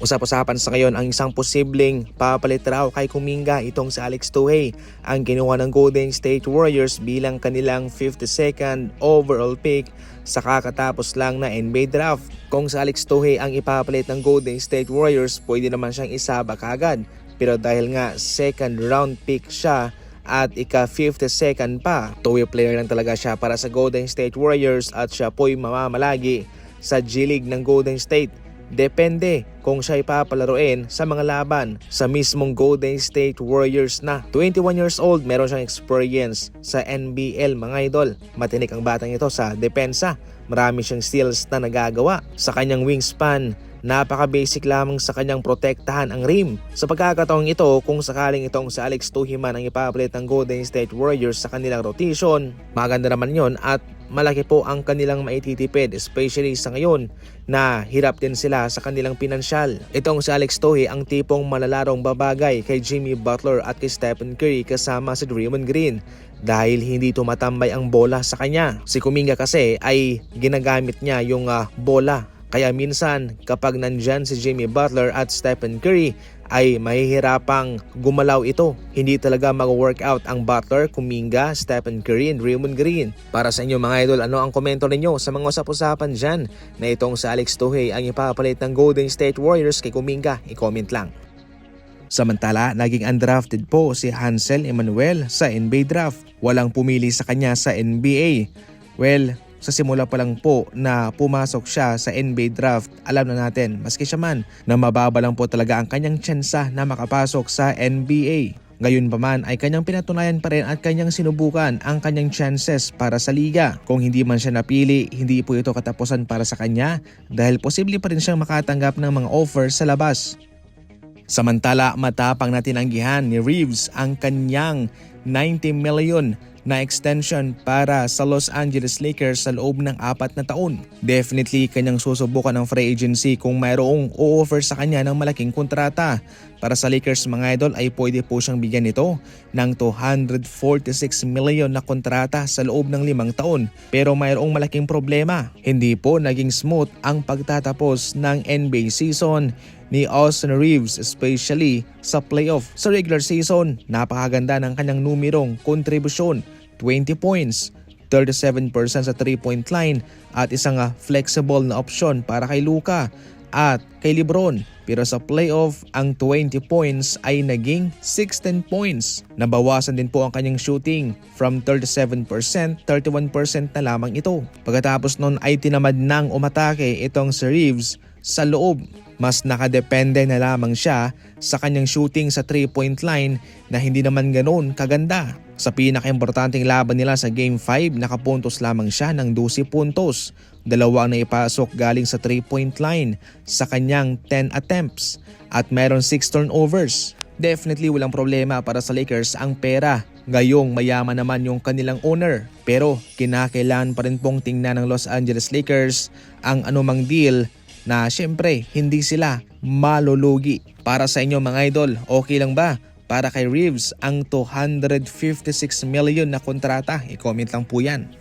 Usap-usapan sa ngayon ang isang posibleng papalit raw kay Kuminga itong si Alex Tuhey ang kinuha ng Golden State Warriors bilang kanilang 52nd overall pick sa kakatapos lang na NBA draft. Kung si Alex Tuhey ang ipapalit ng Golden State Warriors, pwede naman siyang isaba kaagad. Pero dahil nga second round pick siya at ika 52nd pa, two-way player lang talaga siya para sa Golden State Warriors at siya po'y mamamalagi sa G-League ng Golden State. Depende kung siya ipapalaruin sa mga laban sa mismong Golden State Warriors na. 21 years old, meron siyang experience sa NBL mga idol. Matinik ang batang ito sa depensa. Marami siyang steals na nagagawa sa kanyang wingspan. Napaka-basic lamang sa kanyang protektahan ang rim. Sa pagkakataong ito, kung sakaling itong si Alex Tuhiman ang ipapalit ng Golden State Warriors sa kanilang rotation, maganda naman yon at malaki po ang kanilang maititipid especially sa ngayon na hirap din sila sa kanilang pinansyal. Itong si Alex Tohe ang tipong malalarong babagay kay Jimmy Butler at kay Stephen Curry kasama si Draymond Green dahil hindi tumatambay ang bola sa kanya. Si Kuminga kasi ay ginagamit niya yung ah, bola kaya minsan kapag nandyan si Jimmy Butler at Stephen Curry ay mahihirapang gumalaw ito. Hindi talaga mag-workout ang Butler, Kuminga, Stephen Curry, and Raymond Green. Para sa inyo mga idol, ano ang komento ninyo sa mga usap-usapan dyan na itong sa Alex Tuhey ang ipapalit ng Golden State Warriors kay Kuminga? I-comment lang. Samantala, naging undrafted po si Hansel Emmanuel sa NBA draft. Walang pumili sa kanya sa NBA. Well, sa simula pa lang po na pumasok siya sa NBA draft, alam na natin, maski siya man, na mababa lang po talaga ang kanyang tsansa na makapasok sa NBA. Ngayon pa man ay kanyang pinatunayan pa rin at kanyang sinubukan ang kanyang chances para sa liga. Kung hindi man siya napili, hindi po ito katapusan para sa kanya dahil posible pa rin siyang makatanggap ng mga offer sa labas. Samantala, matapang na tinanggihan ni Reeves ang kanyang 90 million na extension para sa Los Angeles Lakers sa loob ng apat na taon. Definitely kanyang susubukan ng free agency kung mayroong o-offer sa kanya ng malaking kontrata. Para sa Lakers mga idol ay pwede po siyang bigyan nito ng 246 million na kontrata sa loob ng limang taon. Pero mayroong malaking problema. Hindi po naging smooth ang pagtatapos ng NBA season ni Austin Reeves especially sa playoff. Sa regular season, napakaganda ng kanyang numerong kontribusyon. 20 points, 37% sa 3-point line at isang ah, flexible na option para kay Luka at kay Lebron. Pero sa playoff, ang 20 points ay naging 16 points. Nabawasan din po ang kanyang shooting from 37%, 31% na lamang ito. Pagkatapos nun ay tinamad nang umatake itong si Reeves sa loob. Mas nakadepende na lamang siya sa kanyang shooting sa 3-point line na hindi naman ganoon kaganda. Sa pinakaimportanteng laban nila sa Game 5, nakapuntos lamang siya ng 12 puntos. Dalawa ang naipasok galing sa 3-point line sa kanyang 10 attempts at meron 6 turnovers. Definitely walang problema para sa Lakers ang pera. Gayong mayaman naman yung kanilang owner. Pero kinakailangan pa rin pong tingnan ng Los Angeles Lakers ang anumang deal na syempre hindi sila malulugi. Para sa inyo mga idol, okay lang ba? Para kay Reeves ang 256 million na kontrata, i-comment lang po yan.